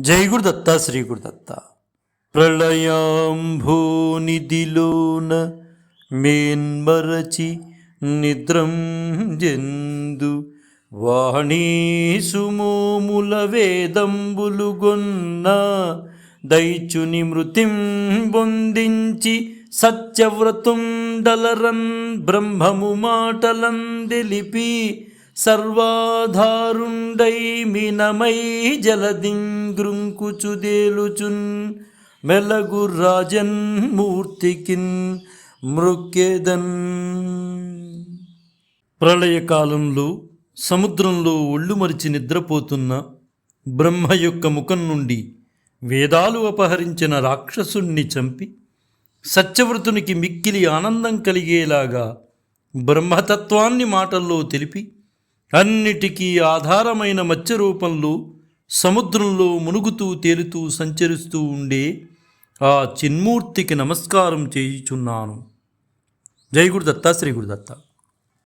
జై గురుదత్త శ్రీ గురుదత్త ప్రళయాంభూనిధిలోన మేన్మరచి నిద్రం జందు. వాణీసుమోముల వేదంబులు గొన్న దైచుని మృతిం బొందించి సత్యవ్రతం డలరన్ బ్రహ్మము మాటలం తెలిపి సర్వాధారుండై మినమై జలదిం జలదింగ్రుంకుచుదేలుచున్ మెలగు రాజన్ మూర్తికిన్ మృక్కేదన్. ప్రళయకాలంలో సముద్రంలో ఒళ్ళు మరిచి నిద్రపోతున్న బ్రహ్మ యొక్క ముఖం నుండి వేదాలు అపహరించిన రాక్షసుణ్ణి చంపి సత్యవ్రతునికి మిక్కిలి ఆనందం కలిగేలాగా బ్రహ్మతత్వాన్ని మాటల్లో తెలిపి అన్నిటికీ ఆధారమైన మత్స్య రూపంలో సముద్రంలో మునుగుతూ తేలుతూ సంచరిస్తూ ఉండే ఆ చిన్మూర్తికి నమస్కారం చేయుచున్నాను. జై గురుదత్త శ్రీ గురుదత్త.